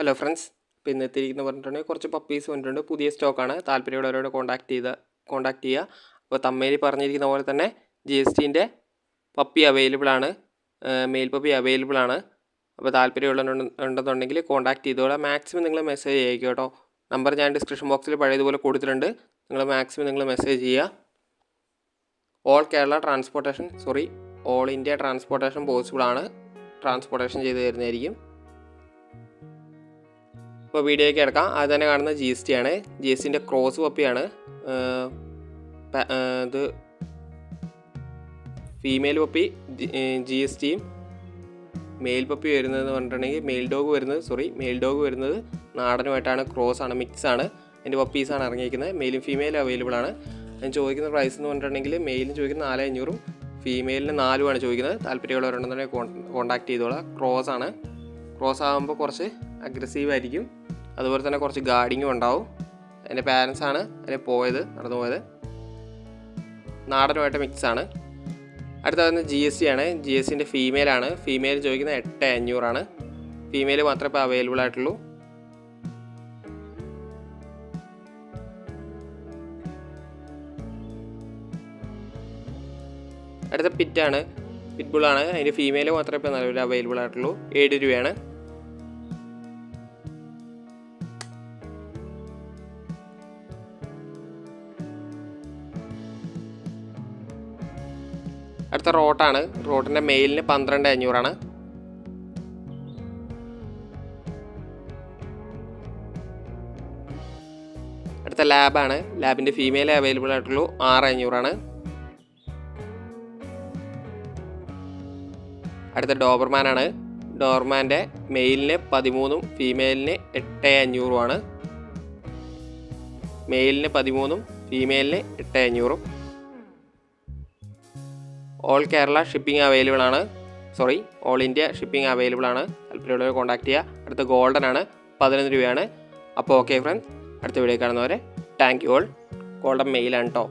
Hello friends ഇപ്പോൾ ഇന്ന് എത്തിയിരിക്കുന്ന പറഞ്ഞിട്ടുണ്ടെങ്കിൽ കുറച്ച് പപ്പീസ് വന്നിട്ടുണ്ട്. പുതിയ സ്റ്റോക്കാണ് താല്പര്യമുള്ളവരോട് കോൺടാക്ട് ചെയ്ത് കോൺടാക്ട് ചെയ്യുക. അപ്പോൾ തമ്മേരി പറഞ്ഞിരിക്കുന്ന പോലെ തന്നെ ജി എസ് ടീന്റെ പപ്പി അവൈലബിൾ ആണ്. മെയിൽ പപ്പി അവൈലബിൾ ആണ്. അപ്പോൾ താല്പര്യമുള്ള ഉണ്ടെന്നുണ്ടെങ്കിൽ കോൺടാക്ട് ചെയ്തോളാം. മാക്സിമം നിങ്ങൾ മെസ്സേജ് അയക്കുക കേട്ടോ. നമ്പർ ഞാൻ ഡിസ്ക്രിപ്ഷൻ ബോക്സിൽ പഴയതുപോലെ കൊടുത്തിട്ടുണ്ട്. നിങ്ങൾ മാക്സിമം നിങ്ങൾ മെസ്സേജ് ചെയ്യുക. All Kerala transportation sorry all India transportation possible ആണ്. ട്രാൻസ്പോർട്ടേഷൻ ചെയ്ത് തരുന്നതായിരിക്കും. ഇപ്പോൾ വീഡിയോയ്ക്ക് ഇടക്കാം അത് തന്നെ കാണുന്ന ജി എസ് ടി ആണ്. ജി എസ് ടിന്റെ ക്രോസ് കോപ്പിയാണ് ഇത് ഫീമെയിൽ പപ്പി ജി എസ് ടിയും മെയിൽ പപ്പി വരുന്നത് പറഞ്ഞിട്ടുണ്ടെങ്കിൽ മെയിൽ ഡോഗ് വരുന്നത് സോറി മെയിൽ ഡോഗ് വരുന്നത് നാടനുമായിട്ടാണ് ക്രോസ് ആണ് മിക്സ് ആണ്. എന്റെ പപ്പീസാണ് ഇറങ്ങിയിരിക്കുന്നത്. മെയിലും ഫീമെയിലും അവൈലബിൾ ആണ്. ഞാൻ ചോദിക്കുന്ന പ്രൈസ് എന്ന് പറഞ്ഞിട്ടുണ്ടെങ്കിൽ മെയിലിന് ചോദിക്കുന്ന നാല് അഞ്ഞൂറും ഫീമെയിലിന് നാലുമാണ് ചോദിക്കുന്നത്. താല്പര്യമുള്ളവരുണ്ടെന്നുണ്ടെങ്കിൽ കോൺടാക്ട് ചെയ്തോളാം. ക്രോസ് ആണ്. ക്രോസ് ആകുമ്പോൾ കുറച്ച് അഗ്രസീവ് ആയിരിക്കും. അതുപോലെ തന്നെ കുറച്ച് ഗാർഡിങ്ങും ഉണ്ടാവും. എന്റെ പാരൻസ് ആണ് അതിന് പോയത് നടന്നു പോയത്. നാടനുമായിട്ട് മിക്സ് ആണ്. അടുത്ത വരുന്നത് ജി എസ് സി ആണ്. ജി എസ് സിന്റെ ഫീമെയിൽ ആണ്. ഫീമെയിൽ ചോദിക്കുന്നത് എട്ട് അഞ്ഞൂറാണ് ഫീമെയിൽ മാത്രമേ ഇപ്പോൾ അവൈലബിൾ ആയിട്ടുള്ളൂ. അടുത്ത പിറ്റാണ് പിറ്റ്ബുള്ളാണ് അതിന്റെ ഫീമെയിൽ മാത്രമേ ഇപ്പോൾ നിലവിൽ അവൈലബിൾ ആയിട്ടുള്ളൂ. ഏഴ് രൂപയാണ്. അടുത്ത റോട്ടാണ് റോട്ടിന്റെ മെയിലിന് പന്ത്രണ്ട് അഞ്ഞൂറാണ്. അടുത്ത ലാബാണ്. ലാബിന്റെ ഫീമെയിൽ അവൈലബിൾ ആയിട്ടുള്ളൂ. ആറ് അഞ്ഞൂറാണ്. അടുത്ത ഡോബർമാനാണ്. ഡോർമാന്റെ മെയിലിന് പതിമൂന്നും ഫീമെയിലിന് എട്ട് അഞ്ഞൂറുമാണ്. മെയിലിന് പതിമൂന്നും ഫീമെയിലിന് എട്ട് അഞ്ഞൂറും. ഓൾ കേരള ഷിപ്പിംഗ് അവൈലബിൾ ആണ്. Sorry all India shipping available ആണ്. താല്പര്യമുള്ളവർ കോൺടാക്ട് ചെയ്യുക. അടുത്ത ഗോൾഡൻ ആണ്. പതിനൊന്ന് രൂപയാണ്. അപ്പോൾ ഓക്കെ ഫ്രണ്ട്സ് അടുത്ത വീഡിയോ കാണുന്നവരെ താങ്ക് യു ഓൾ ഗോൾഡൻ മെയിലാണ് കേട്ടോ